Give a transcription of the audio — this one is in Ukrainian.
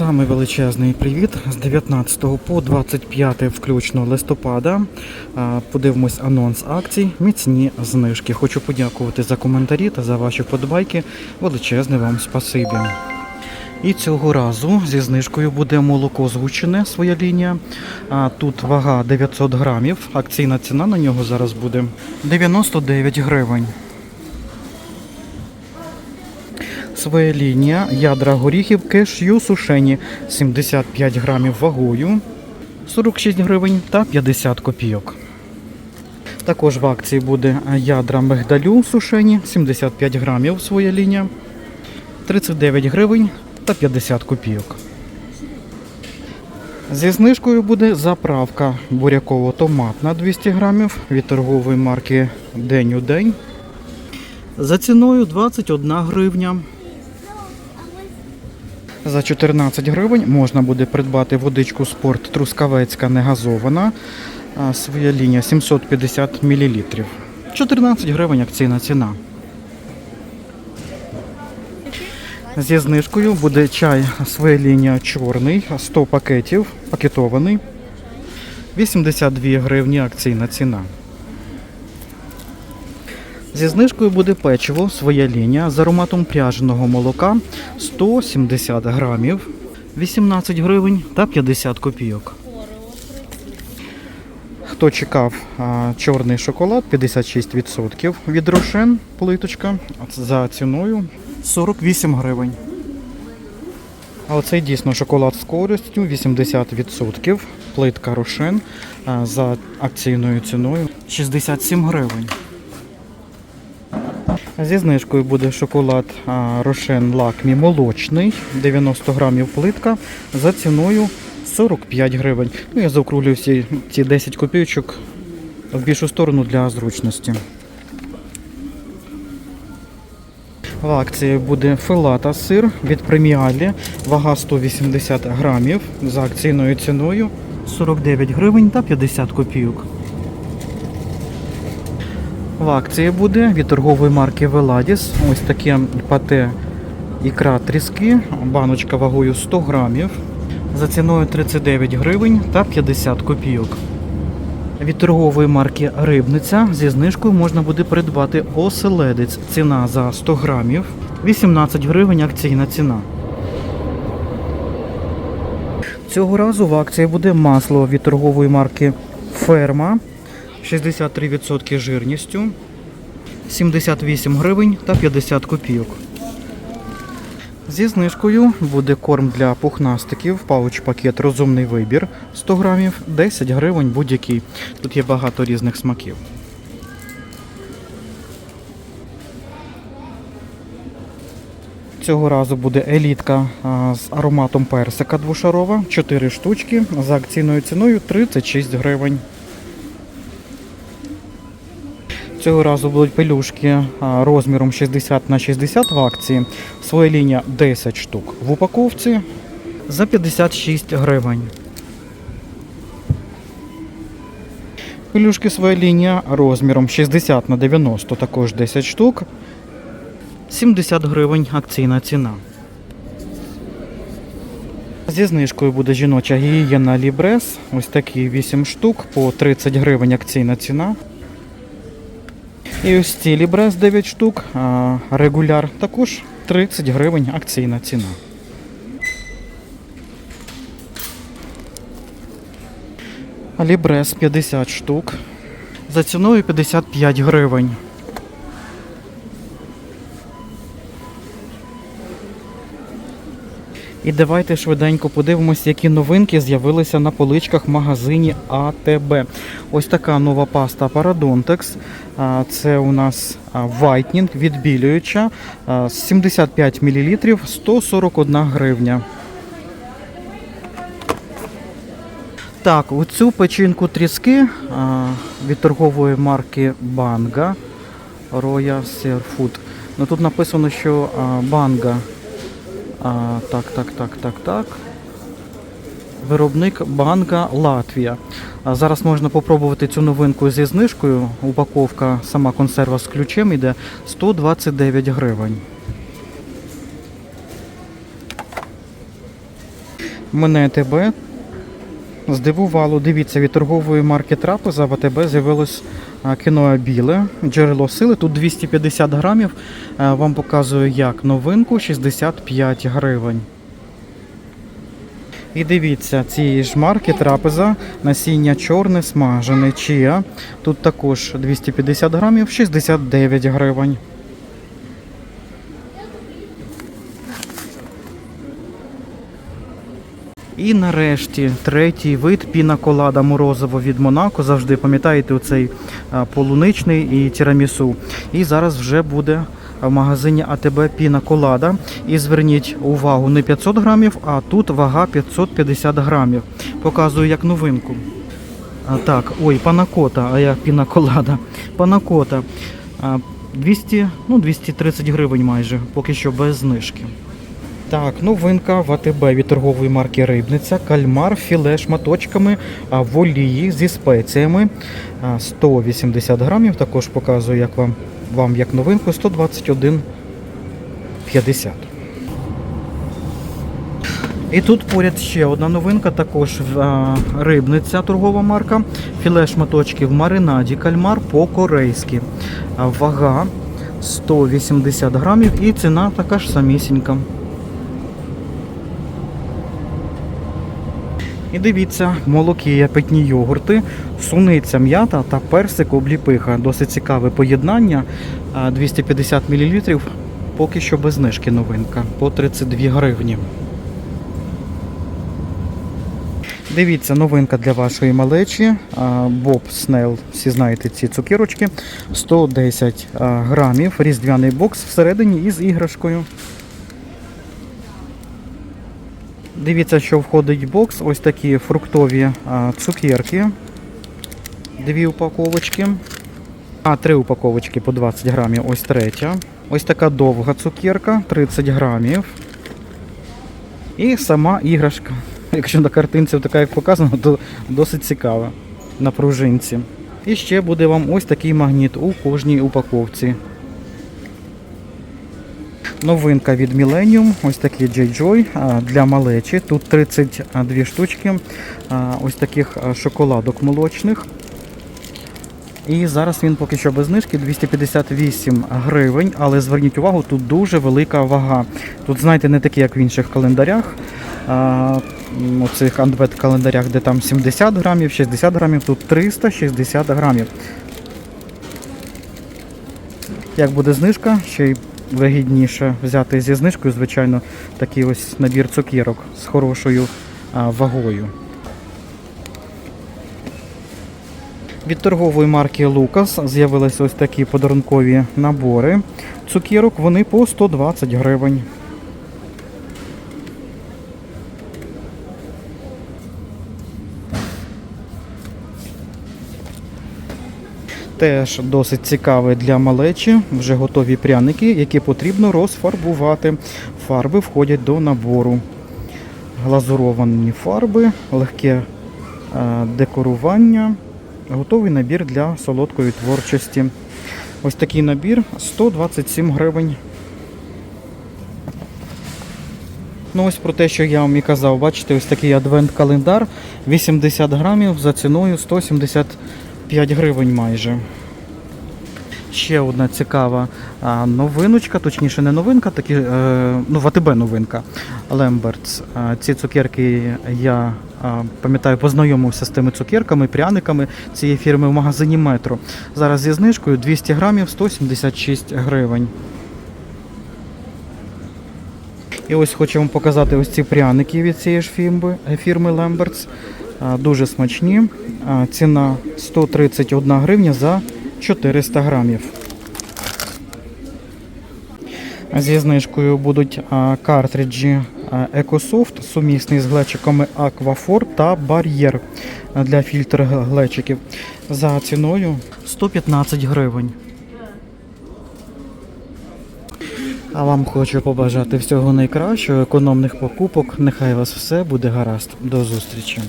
Саме величезний привіт з 19 по 25 включно листопада. Подивимось анонс акцій, міцні знижки. Хочу подякувати за коментарі та за ваші вподобайки. Величезне вам спасибі. І цього разу зі знижкою буде молоко згущене, своя лінія. А тут вага 900 грамів. Акційна ціна на нього зараз буде 99 гривень. Своя лінія ядра горіхів кешю сушені 75 грамів вагою 46 гривень та 50 копійок. Також в акції буде ядра мигдалю сушені 75 грамів своя лінія 39 гривень та 50 копійок. Зі знижкою буде заправка буряково-томатна 200 грамів від торгової марки День у день. За ціною 21 гривня. За 14 гривень можна буде придбати водичку спорт Трускавецька негазована. Своя лінія 750 мл. 14 гривень акційна ціна. Зі знижкою буде чай своя лінія чорний, 100 пакетів, пакетований. 82 гривні акційна ціна. Зі знижкою буде печиво, своя лінія з ароматом пряженого молока 170 грамів, 18 гривень та 50 копійок. Хто чекав а, чорний шоколад 56% від Рошен плиточка за ціною 48 гривень. А оцей дійсно шоколад з користю 80%. Плитка Рошен а, за акційною ціною 67 гривень. Зі знижкою буде шоколад Рошен Лакмі молочний, 90 грамів плитка за ціною 45 гривень. Ну, я заокруглюю всі ці 10 копійочок в більшу сторону для зручності. В акції буде филата сир від преміалі, вага 180 грамів за акційною ціною 49 гривень та 50 копійок. В акції буде від торгової марки Веладіс. Ось таке пате ікра тріски, баночка вагою 100 грамів. За ціною 39 гривень та 50 копійок. Від торгової марки Рибниця зі знижкою можна буде придбати оселедець. Ціна за 100 грамів 18 гривень акційна ціна. Цього разу в акції буде масло від торгової марки Ферма 63% жирністю 78 гривень та 50 копійок. Зі знижкою буде корм для пухнастиків, пауч-пакет розумний вибір 100 грамів, 10 гривень будь-який. Тут є багато різних смаків. Цього разу буде елітка з ароматом персика двошарова, 4 штучки за акційною ціною 36 гривень. Цього разу будуть пелюшки розміром 60 на 60 в акції. Своя лінія 10 штук в упаковці за 56 гривень. Пелюшки своя лінія розміром 60 на 90, також 10 штук. 70 гривень акційна ціна. Зі знижкою буде жіноча гігієна Лібрес. Ось такі 8 штук по 30 гривень акційна ціна. І ось ці Лібрес 9 штук, регуляр також 30 гривень акційна ціна. Лібрес 50 штук. За ціною 55 гривень. І давайте швиденько подивимось, які новинки з'явилися на поличках в магазині АТБ. Ось така нова паста Parodontex. А, Це у нас вайтнінг відбілююча а, 75 мл 141 гривня. Так, оцю печінку тріски від торгової марки Банга Royal Seafood. Ну тут написано, що Банга. А, так, так, так, так, так. Виробник Банка Латвія. А зараз можна попробувати цю новинку зі знижкою. Упаковка, сама консерва з ключем йде 129 гривень. Мене АТБ здивувало. Дивіться, від торгової марки Трапеза в АТБ з'явилось кіно біле, джерело сили. Тут 250 грамів. Вам показую як новинку 65 гривень. І дивіться, цієї ж марки трапеза, насіння чорне, смажене, чия. Тут також 250 грамів, 69 гривень. І нарешті третій вид піна-колада морозиво від Монако. Завжди пам'ятаєте оцей полуничний і тірамісу. І зараз вже буде в магазині АТБ піна-колада. І зверніть увагу, не 500 грамів, а тут вага 550 грамів. Показую як новинку. А, так, ой, панакота, а я піна-колада. Панакота. 200, ну 230 гривень майже, поки що без знижки. Так, новинка в АТБ від торгової марки Рибниця. Кальмар, філе шматочками в олії зі спеціями. 180 грамів. Також показую як вам, вам як новинку 121,50. І тут поряд ще одна новинка, також рибниця торгова марка. Філе шматочки в маринаді кальмар по-корейськи. Вага 180 грамів і ціна така ж самісінька. І дивіться, молокія, питні йогурти, суниця м'ята та персик обліпиха. Досить цікаве поєднання. 250 мл. Поки що без знижки новинка по 32 гривні. Дивіться, новинка для вашої малечі. Боб Снейл, всі знаєте ці цукерочки. 110 грамів, різдвяний бокс всередині із іграшкою. Дивіться, що входить бокс. Ось такі фруктові цукерки. Дві упаковочки. А, три упаковочки по 20 грамів. Ось третя. Ось така довга цукерка, 30 грамів. І сама іграшка. Якщо на картинці така, як показано, то досить цікава. На пружинці. І ще буде вам ось такий магніт у кожній упаковці. Новинка від Millennium, ось такий J-Joy для малечі. Тут 32 штучки ось таких шоколадок молочних. І зараз він поки що без знижки 258 гривень, але зверніть увагу, тут дуже велика вага. Тут, знаєте, не такі, як в інших календарях. А, м, оцих андвет календарях, де там 70 грамів, 60 грамів, тут 360 грамів. Як буде знижка, ще й вигідніше взяти зі знижкою, звичайно, такий ось набір цукерок з хорошою вагою. Від торгової марки Lucas з'явилися ось такі подарункові набори. Цукерок вони по 120 гривень. Теж досить цікаве для малечі, вже готові пряники, які потрібно розфарбувати. Фарби входять до набору. Глазуровані фарби, легке е, декорування, готовий набір для солодкої творчості. Ось такий набір 127 гривень. Ну ось про те, що я вам і казав, бачите, ось такий адвент-календар 80 грамів за ціною 175 гривень майже. Ще одна цікава новиночка, точніше не новинка, такі, е, ну в АТБ новинка. Лембертс. Ці цукерки я пам'ятаю, познайомився з тими цукерками, пряниками цієї фірми в магазині Метро. Зараз зі знижкою 200 грамів 176 гривень. І ось хочу вам показати ось ці пряники від цієї ж фірми. А, Дуже смачні. Ціна 131 гривня за 400 грамів. Зі знижкою будуть картриджі EcoSoft, сумісний з глечиками Aquafor та Barrier для фільтру глечиків. За ціною 115 гривень. А вам хочу побажати всього найкращого, економних покупок. Нехай вас все буде гаразд. До зустрічі.